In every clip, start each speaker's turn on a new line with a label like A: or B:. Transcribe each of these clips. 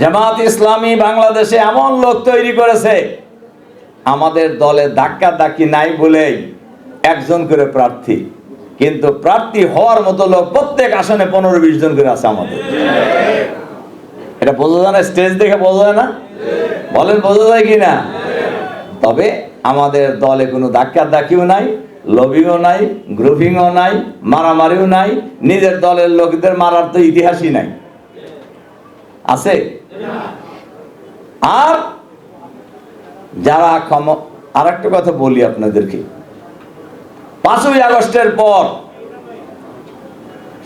A: জামাত ইসলামী বাংলাদেশে এমন লোক তৈরি করেছে, আমাদের দলে ধাক্কা ধাক্কি নাই বলেই একজন করে প্রার্থী। কিন্তু প্রার্থী হওয়ার মতো লোক প্রত্যেক আসনে পনেরো বিশ জন করে আছে আমাদের। এটা বোঝা যায় না? স্টেজ দেখে বোঝা যায় না? বলেন, বোঝা যায় কি না? তবে আমাদের দলে কোনো ধাক্কা ধাক্কিও নাই, লবিও নাই, গ্রুপিংও নাই, মারামারিও নাই, নিজের দলের লোকদের মারার তো ইতিহাসই নাই। আছে? আর যারা ক্ষম আর একটা কথা বলি আপনাদেরকে। পাঁচই আগস্টের পর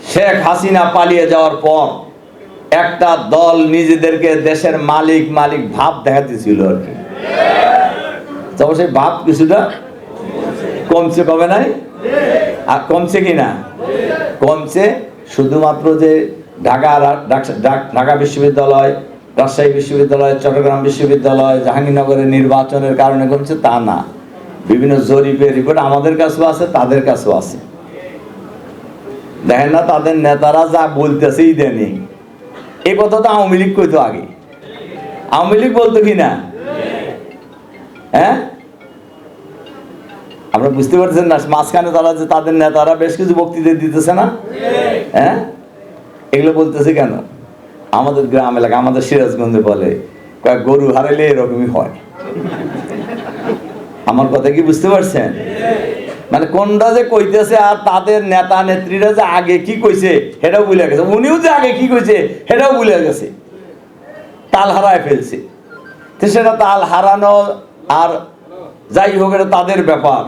A: শেখ হাসিনা পালিয়ে যাওয়ার পর একটা দল নিজেদেরকে দেশের মালিক মালিক ভাব দেখাতেছিল আর কি। তবে সেই ভাব কিছুটা কমছে কবে নাই? আর কমছে কি না? কমছে শুধুমাত্র যে ঢাকা ঢাকা- ঢাকা বিশ্ববিদ্যালয় রাজশাহী বিশ্ববিদ্যালয়, চট্টগ্রাম বিশ্ববিদ্যালয় জাহাঙ্গীরনগরের নির্বাচনের কারণে কমছে তা না। বিভিন্ন জরিপের রিপোর্ট আমাদের কাছেও আছে, তাদের কাছেও আছে। দেখেন না, তাদের নেতারা যা বলতেছে ইদানিং এই কথা তো আওয়ামী লীগ কইতো আগে। আওয়ামী লীগ বলতো কি না? হ্যাঁ? আপনারা বুঝতে পারছেন না, মাঝখানে তারা যে তাদের নেতারা বেশ কিছু বক্তৃতা দিতেছে না? হ্যাঁ? এগুলো বলতেছে কেন? আমাদের গ্রাম এলাকা, আমাদের সিরাজগঞ্জে বলে গরু হারাইলে এরকমই হয়। আমার কথা কি বুঝতে পারছেন? মানে কোনটা যে কইতেছে আর তাদের নেতা নেত্রীরা যে আগে কি কইছে, সেটাও ভুলে গেছে। উনিও যে আগে কি কইছে, সেটাও ভুলে গেছে। তাল হারায় ফেলছে। তো সেটা তাল হারানো আর যাই হোক, এটা তাদের ব্যাপার।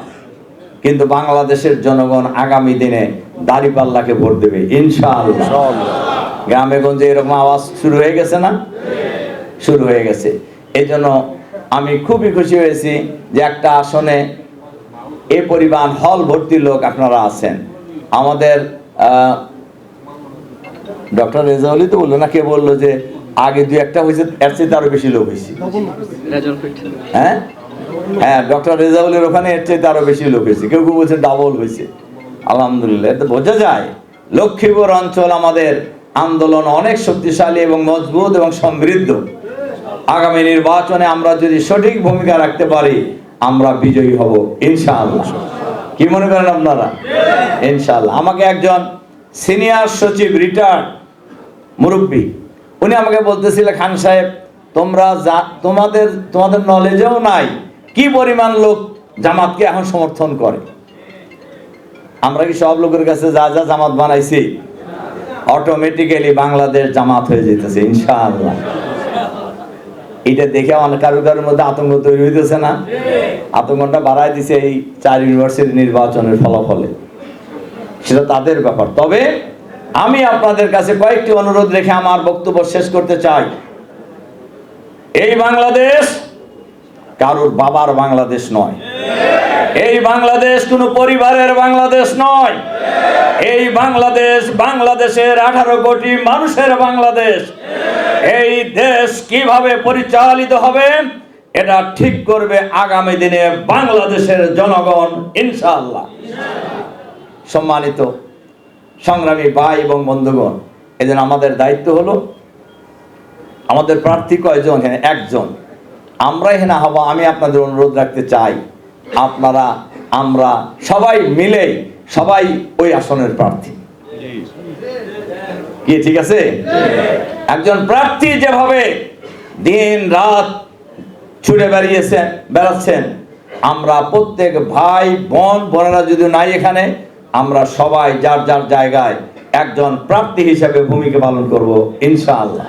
A: কিন্তু বাংলাদেশের জনগণ আগামী দিনে দাড়িপাল্লাকে ভোট দেবে ইনশাআল্লাহ। গ্রামে গঞ্জে এরকম আওয়াজ শুরু হয়ে গেছে না? শুরু হয়ে গেছে। এই আমি খুবই খুশি হয়েছি যে একটা আসনে এ পরিমাণ হল ভর্তি লোক আপনারা আছেন। আমাদের ডক্টর রেজাউলি তো বলল না, কে বলল যে আগে দু একটা হয়েছে, এর চেয়ে আরও বেশি লোক হয়েছে। হ্যাঁ? হ্যাঁ ডক্টর রেজাউলের ওখানে এর চেয়ে আরও বেশি লোক হয়েছে। কেউ কেউ বলছে ডাবল হয়েছে। আলহামদুলিল্লাহ এতে বোঝা যায়। লক্ষ্মীপুর অঞ্চল আমাদের আন্দোলন অনেক শক্তিশালী এবং মজবুত এবং সমৃদ্ধ। আগামী নির্বাচনে আমরা যদি সঠিক ভূমিকা রাখতে পারি, আমরা বিজয়ী হব, ইনশাআল্লাহ। কি মনে করেন আপনারা? ইনশাআল্লাহ। আমাকে একজন সিনিয়র সচিব রিটায়ার্ড মুরব্বী, উনি আমাকে বলতেছিলেন খান সাহেব, তোমরা যা, তোমাদের তোমাদের নলেজেও নাই, কি পরিমাণ লোক জামাতকে এখন সমর্থন করে? আমরা কি সব লোকের কাছে যা যা জামাত বানাইছি অটোমেটিক্যালি বাংলাদেশ জামাত হয়ে যেতেছে ইনশাআল্লাহ। এটা দেখে অনেক কারও কারোর মধ্যে আতঙ্ক তৈরি হইতেছে না? আতঙ্কটা বাড়াই দিছে এই চার ইউনিভার্সিটি নির্বাচনের ফলাফলে। সেটা তাদের ব্যাপার। তবে আমি আপনাদের কাছে কয়েকটি অনুরোধ রেখে আমার বক্তব্য শেষ করতে চাই। এই বাংলাদেশ কারোর বাবার বাংলাদেশ নয়। এই বাংলাদেশ কোনো পরিবারের বাংলাদেশ নয়। এই বাংলাদেশ বাংলাদেশের আঠারো কোটি মানুষের বাংলাদেশ। এই দেশ কীভাবে পরিচালিত হবে, এটা ঠিক করবে আগামী দিনে বাংলাদেশের জনগণ, ইনশাআল্লাহ। সম্মানিত সংগ্রামী ভাই এবং বন্ধুগণ এজন্য আমাদের দায়িত্ব হলো, আমাদের প্রার্থী কয়জন এখানে? একজন। আমরা এখানে হব, আমি আপনাদের অনুরোধ রাখতে চাই, আপনারা, আমরা সবাই মিলে সবাই ওই আসনের প্রার্থী। কি, ঠিক আছে? একজন প্রার্থী যেভাবে দিন রাত ছুটে বেরিয়েছেন, বেড়াচ্ছেন, আমরা প্রত্যেক ভাই, বোন, বোনেরা যদি নাই এখানে, আমরা সবাই যার যার জায়গায় একজন প্রার্থী হিসেবে ভূমিকা পালন করব, ইনশাআল্লাহ।